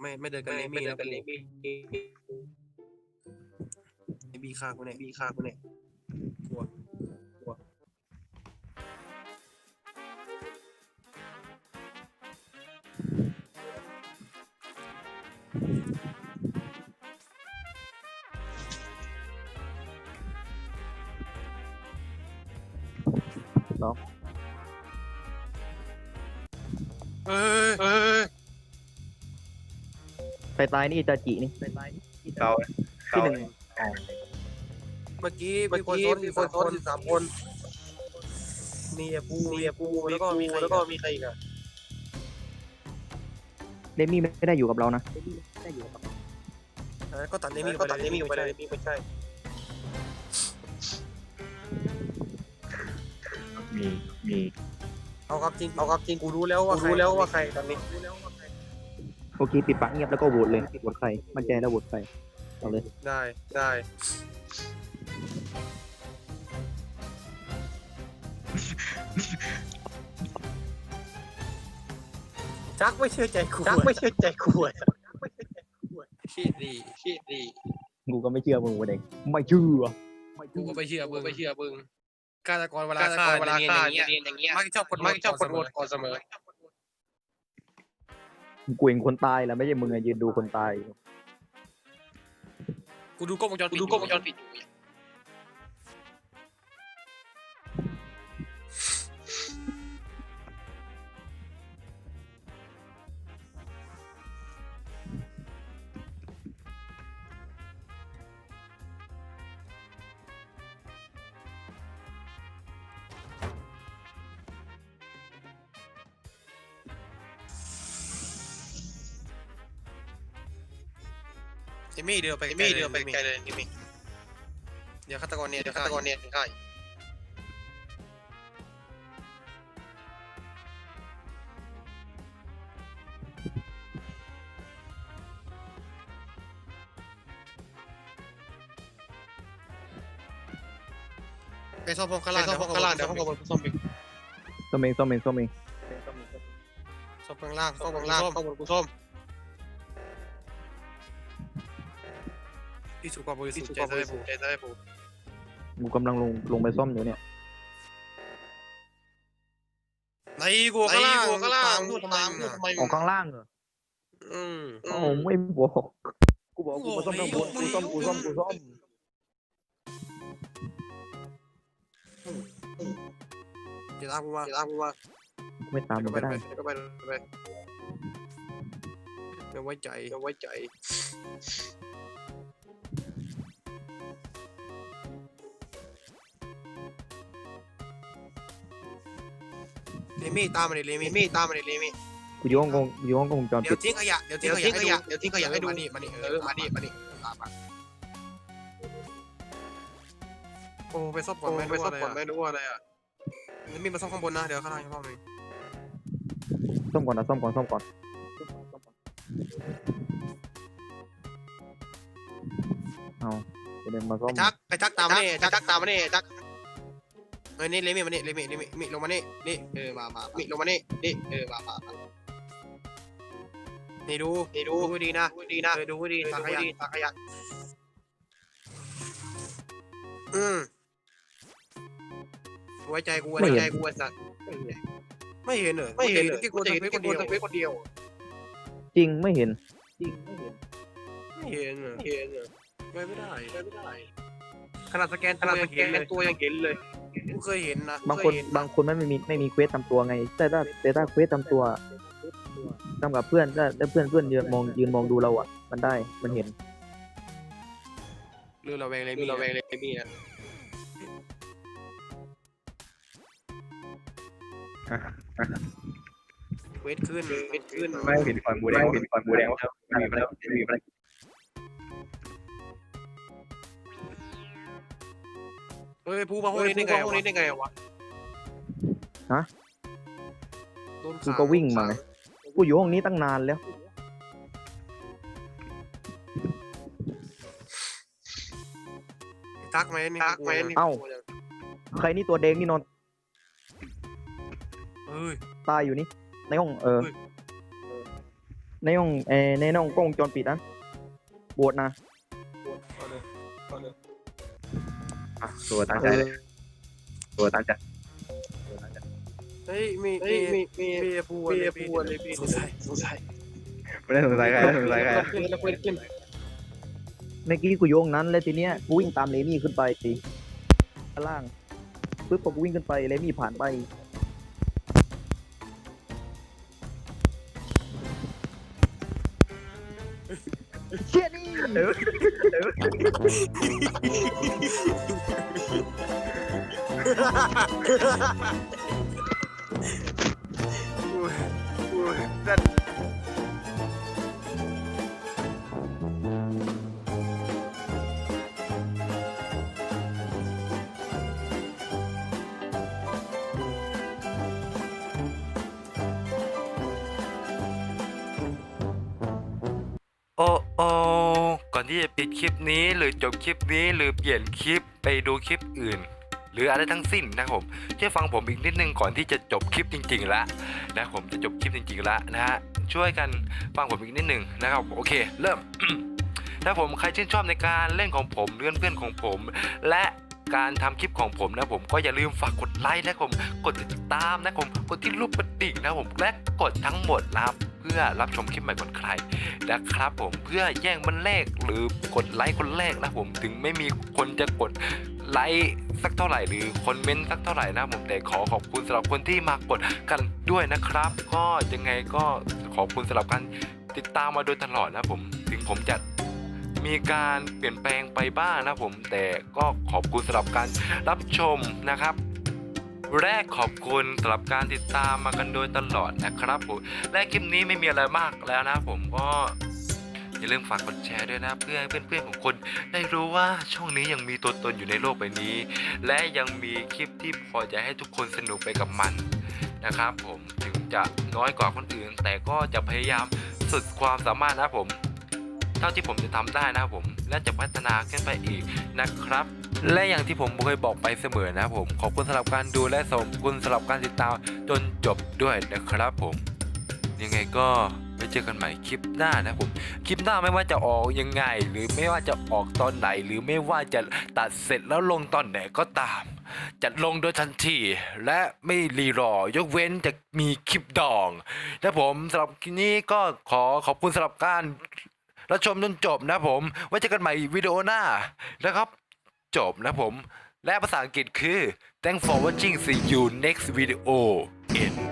ไม่ไม่เดินกันเลมี่นะกูเลมี่ฆ่ากูเนี่ยบี้ฆ่ากูเนี่ยกลัวกลัวเอ้ยเอ้ยไป ตายนี่อิตาจินี่เกาที่หนึ่งเมื่อกี้มีคนซ้อนมีคนซ้อนอยู่สามคนมีไอ้ปูมีไอ้ปูแล้วก็มีใครแล้วก็มีใครอีกอะเดมี่ไม่ได้อยู่กับเรานะอะก็ตัดเลมี่ก็ตัดเลมี่ไปเลยเลมี่ไม่ใช่มีมีเอาครับจริงเอาครับจริงกูรู้แล้วว่ารู้แล้วว่าใครตอนนี้โอเคปิดปากเงียบแล้วก็โหวตเลยโหวตใครมั่นใจแล้วโหวตใครเอาเลยได้ได้จักไม่เชื่อใจกูจักไม่เชื่อใจกูขี้ดีขี้ดีกูก็ไม่เชื่อมึงวันเด็กไม่เชื่อกูก็ไม่เชื่อมึงไม่เชื่อมึงฆาตกรเวลาฆ่าเวลาฆ่าเรียนอย่างเงี้ยมักชอบกดมักชอบกดโหวตก่อนเสมอ กูเองคนตายแล้วไม่ใช่มึงอะยืนดูคนตาย กูดูกล้องวงจรปิดดูกล้องวงจรปิดอยู่ เอมี่เดินไปเอมี่เดินไปไกลเลยเอมี่เดี๋ยวฆาตกรเนี่ยเดี๋ยวฆาตกรเนี่ยถึงฆ่าอีกไปซ่อมพวกข้างล่างเดี๋ยวพวกข้างล่างเดี๋ยวพวกบนซ่อมอีกส้มเองส้มเองส้มเองซ่อมข้างล่างซ่อมข้างล่างซ่อมบนกูซ่อม ที่สุดความบริสุทธิ์ใจจะได้ผูกใจจะได้ผูกกูกำลังลงลงไปซ่อมอยู่เนี่ยในกูข้างล่างกูข้างล่างพูดทำไมพูดทำไมออกข้างล่างเหรออืมโอ้ไม่บอกกูบอกกูมาซ่อมข้างบนกูซ่อมกูซ่อมกูซ่อมเดี๋ยวตามกูมาเดี๋ยวตามกูมาไม่ตามมึงก็ได้ก็ไปไปไม่ไว้ใจไม่ไว้ใจ มี่ตามมาดิเลมี่เลมี่ตามมาดิเลมี่กูอยู่ห้องกงอยู่ห้องกงวงจรเดี๋ปิยวดทิ้งขยะเดี๋ยวทิ้งขยะเดี๋ยวทิ้งขยะให้ดูมาดิมาดิเออมาดิมาดิตามมาโอ้ไปซ่อมก่อนไม่รู้อะไรอะไม่รู้อะไรอะเลมี่มาซ่อมข้างบนนะเดี๋ยวข้างล่างอีกรอบหนึงซ่อมก่อนนะซ่อมก่อนซ่อมก่อนเอาจะเดินมาซ่อมจักไอ้จักตามมานี่จักตามมานี่จัก เฮ้ยนี่เลมี่มานี่เลมี่เลมี่มิลงมานี่นี่เออมามามิลงมานี่นี่เออมามามานี่ดูนี่ดูดูดีนะดูดีนะเออดูดีสักขยะสักขยะอืมไว้ใจกูไว้ใจกูไอ้สัตว์ไม่เห็นเหรอไม่เห็นเหรอที่กูจะเห็นคนเดียวคนเดียว จริงไม่เห็น จริงไม่เห็นไม่เห็นเหรอไม่เห็นเหรอไม่ไม่ได้ไม่ได้ขนาดสแกนขนาดสแกนตัวยังเห็นเลย กูเคยเห็นนะบางคนบางคนไม่มีไม่มีเควสทำตัวไง แต่ถ้าแต่ถ้าเควสทำตัวทำกับเพื่อนถ้าถ้าเพื่อนเพื่อนยืนมองยืนมองดูเราอะ มันได้มันเห็นเรื่องระแวงเลยมีระแวงเลยมีนะเวทขึ้นเวทขึ้นไม่เห็นฟันบูแดงเห็นฟันบูแดงว่าครับมีมาแล้วมีมาแล้ เฮ้ยพูมาห้องนี้ได้ไงห้องนี้ได้ไงวะฮะโดนกูก็วิ่งมากูอยู่ห้องนี้ตั้งนานแล้วทักไหมนี่ทักไหมนี่เอ้าใครนี่ตัวแดงนี่นอนเฮ้ยตายอยู่นี่ในห้องเออเฮ้ยในห้องเออในห้องกล้องวงจรปิดนะโบวชนะ อะตัวตั้งใจเลยตัวตั้งใจเฮ้ยมีมีมีมีมีปูมีปูอะไรพี่สงสัยสงสัยไม่ได้สงสัยใครไม่ได้สงสัยใครขึ้นแล้วขึ้นเมื่อกี้กูโยงนั้นแล้วทีเนี้ยกูวิ่งตามเลมี่ขึ้นไปข้างล่างปึ๊บพอกูวิ่งขึ้นไปเลมี่ผ่านไป เโอ้ก่อนที่จะปิดคลิปนี้หรือจบคลิปนี้หรือเปลี่ยนคลิปไปดูคลิปอื่น หรืออะไรทั้งสิ้นนะครับผมช่วยฟังผมอีกนิดนึงก่อนที่จะจบคลิปจริงๆแล้วนะผมจะจบคลิปจริงๆแล้วนะฮะช่วยกันฟังผมอีกนิดนึงนะครับโอเคเริ่มถ้าผมใครชื่นชอบในการเล่นของผมเพื่อนเพื่อนของผม และการทำคลิปของผมนะผมก็อย่าลืมฝากกดไลค์นะครับผมกดติดตามนะครับผมกดที่รูปกระดิ่งนะครับผมและกดทั้งหมดนะครับ เพื่อรับชมคลิปใหม่ก่อนใครนะครับผมเพื่อแย่งมันแรกหรือกดไลค์คนแรกนะผมถึงไม่มีคนจะกดไลค์สักเท่าไหร่หรือคอมเมนต์สักเท่าไหร่นะผมแต่ขอขอบคุณสำหรับคนที่มากดกันด้วยนะครับ ก็ยังไงก็ขอบคุณสำหรับการติดตามมาโดยตลอดนะผมถึงผมจะมีการเปลี่ยนแปลงไปบ้างนะผมแต่ก็ขอบคุณสำหรับการรับชมนะครับ แรกขอบคุณสำหรับการติดตามมากันโดยตลอดนะครับผมและคลิปนี้ไม่มีอะไรมากแล้วนะผมก็อย่าลืมฝากกดแชร์ด้วยนะเพื่อให้เพื่อนๆของคนได้รู้ว่าช่องนี้ยังมีตัวตนอยู่ในโลกใบนี้ และยังมีคลิปที่พอจะให้ทุกคนสนุกไปกับมันนะครับผมถึงจะน้อยกว่าคนอื่น แต่ก็จะพยายามสุดความสามารถนะผม เท่าที่ผมจะทำได้นะผม และจะพัฒนาขึ้นไปอีกนะครับ และอย่างที่ผมเคยบอกไปเสมอนะผม ขอบคุณสำหรับการดูและขอบคุณสำหรับการติดตามจนจบด้วยนะครับผม ยังไงก็ไปเจอกันใหม่คลิปหน้านะผม คลิปหน้าไม่ว่าจะออกยังไง หรือไม่ว่าจะออกตอนไหน หรือไม่ว่าจะตัดเสร็จแล้วลงตอนไหนก็ตามจะลงโดยทันทีและไม่รีรอยกเว้นจะมีคลิปดองและผมสำหรับคลิปนี้ก็ขอขอบคุณสำหรับการรับชมจนจบนะผม ไว้เจอกันใหม่วิดีโอหน้านะครับ จบนะผม และภาษาอังกฤษคือ thanks for watching see you next video end